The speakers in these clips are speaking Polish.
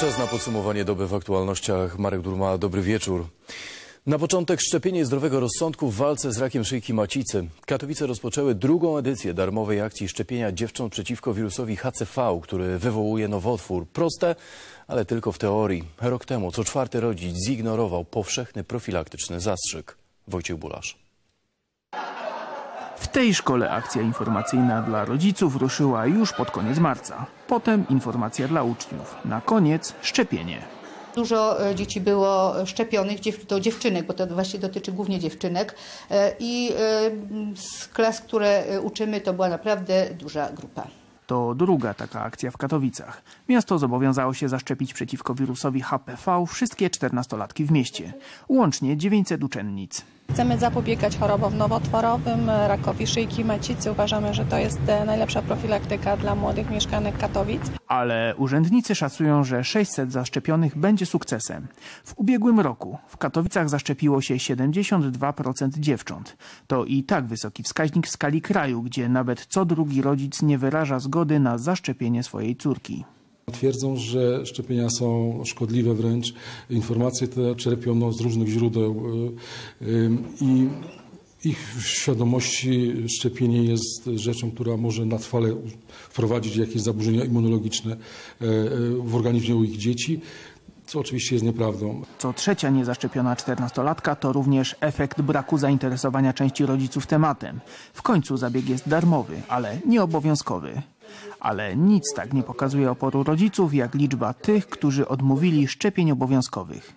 Czas na podsumowanie doby w aktualnościach. Marek Durma, dobry wieczór. Na początek szczepienie zdrowego rozsądku w walce z rakiem szyjki macicy. Katowice rozpoczęły drugą edycję darmowej akcji szczepienia dziewcząt przeciwko wirusowi HCV, który wywołuje nowotwór. Proste, ale tylko w teorii. Rok temu co czwarty rodzic zignorował powszechny profilaktyczny zastrzyk. Wojciech Bulasz. W tej szkole akcja informacyjna dla rodziców ruszyła już pod koniec marca. Potem informacja dla uczniów. Na koniec szczepienie. Dużo e, dzieci było szczepionych, to dziewczynek, bo to właśnie dotyczy głównie dziewczynek. E, I e, z klas, które uczymy, to była naprawdę duża grupa. To druga taka akcja w Katowicach. Miasto zobowiązało się zaszczepić przeciwko wirusowi HPV wszystkie 14-latki w mieście. Łącznie 900 uczennic. Chcemy zapobiegać chorobom nowotworowym, rakowi szyjki macicy. Uważamy, że to jest e, najlepsza profilaktyka dla młodych mieszkanek Katowic. Ale urzędnicy szacują, że 600 zaszczepionych będzie sukcesem. W ubiegłym roku w Katowicach zaszczepiło się 72% dziewcząt. To i tak wysoki wskaźnik w skali kraju, gdzie nawet co drugi rodzic nie wyraża zgody na zaszczepienie swojej córki. Twierdzą, że szczepienia są szkodliwe wręcz. Informacje te czerpią no, z różnych źródeł y, y, i ich świadomości szczepienie jest rzeczą, która może na trwale wprowadzić jakieś zaburzenia immunologiczne y, y, w organizmie u ich dzieci, co oczywiście jest nieprawdą. Co trzecia niezaszczepiona 14-latka to również efekt braku zainteresowania części rodziców tematem. W końcu zabieg jest darmowy, ale nieobowiązkowy. Ale nic tak nie pokazuje oporu rodziców, jak liczba tych, którzy odmówili szczepień obowiązkowych.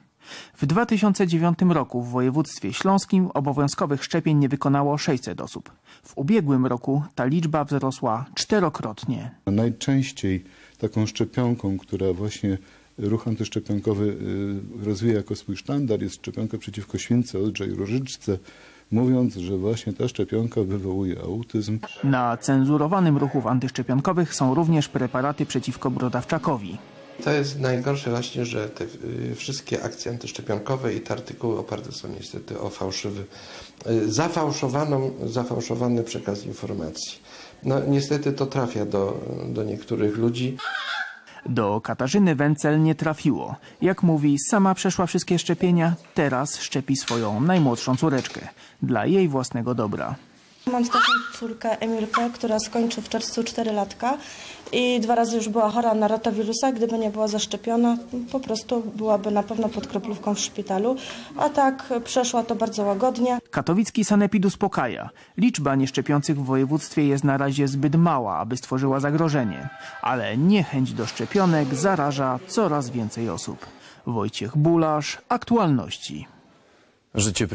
W 2009 roku w województwie śląskim obowiązkowych szczepień nie wykonało 600 osób. W ubiegłym roku ta liczba wzrosła czterokrotnie. Najczęściej taką szczepionką, która właśnie ruch antyszczepionkowy y, rozwija jako swój sztandar, jest szczepionka przeciwko śwince, odrze i różyczce, mówiąc, że właśnie ta szczepionka wywołuje autyzm. Na cenzurowanym ruchów antyszczepionkowych są również preparaty przeciwko brodawczakowi. To jest najgorsze właśnie, że te y, wszystkie akcje antyszczepionkowe i te artykuły oparte są niestety o fałszywy, y, zafałszowaną, zafałszowany przekaz informacji. No niestety to trafia do, do niektórych ludzi. Do Katarzyny Wencel nie trafiło. Jak mówi, sama przeszła wszystkie szczepienia, teraz szczepi swoją najmłodszą córeczkę. Dla jej własnego dobra. Mam taką córkę Emilkę, która skończy w czerwcu 4 latka i dwa razy już była chora na rotawirusa. Gdyby nie była zaszczepiona, po prostu byłaby na pewno pod kroplówką w szpitalu. A tak przeszła to bardzo łagodnie. Katowicki sanepid uspokaja. Liczba nieszczepiących w województwie jest na razie zbyt mała, aby stworzyła zagrożenie. Ale niechęć do szczepionek zaraża coraz więcej osób. Wojciech Bulasz, Aktualności. Życie